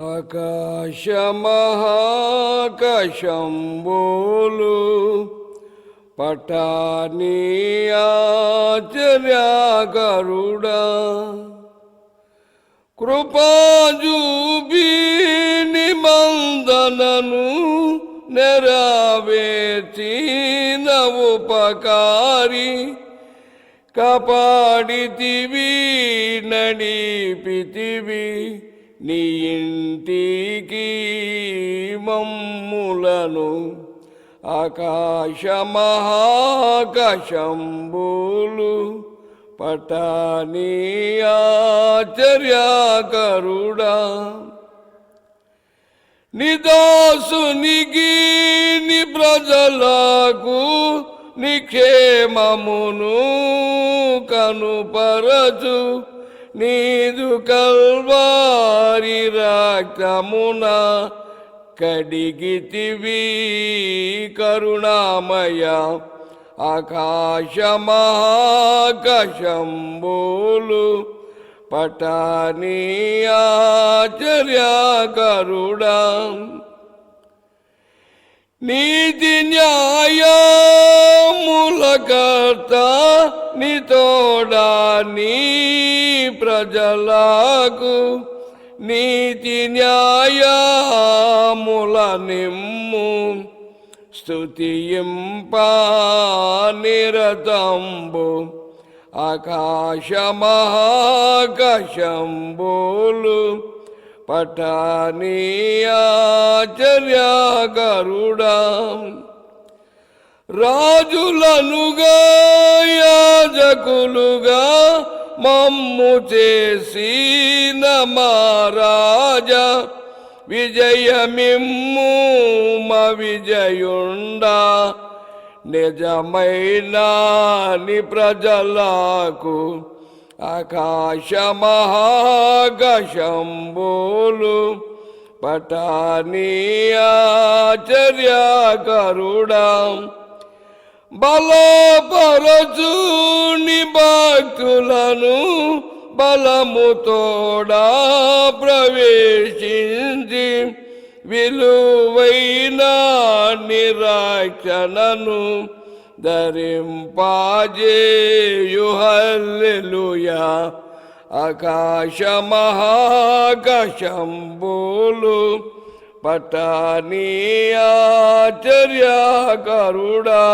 ఆకాశమహాకశంబోలు పటాని ఆచర్యకరుడా మందనను నిబంధనను నెరవేర్చిన ఉపకారి కాపాడితివి నడిపితివి. నీ ఇంటికి మమ్ములను ఆకాశమహాకాశంబులు పటాని ఆచర్యాకరుడా నిదాసునికి ని ప్రజలకు నిక్షేమమును కనుపరచు. నీదు కల్వారి రక్తమున కడిగితివి కరుణామయ ఆకాశ మహాకాశంబోలు పటాని నీతి న్యాయములకర్త నితోడా నీ ప్రజలకు నీతి న్యాయముల నిమ్ము స్తుతింప నిరతంబు. ఆకాశ మహాకాశంబోలు. పటాని ఆచర్యకరుడా రాజులనుగా యాజకులుగా మమ్ము చేసిన మారాజా విజయమిమ్ము మా విజయుండా. నిజమైన ప్రజలకు ఆకాశ మహాకాశంబోలు కరుడా బలపరచు నీ భక్తులను బలముతోడా ప్రవేశించి విలువైన నిరాక్షణను ధరింపాజేయుహల్లుయా ఆకాశ మహాకాశంబోలు పటాని ఆచర్యకరుడా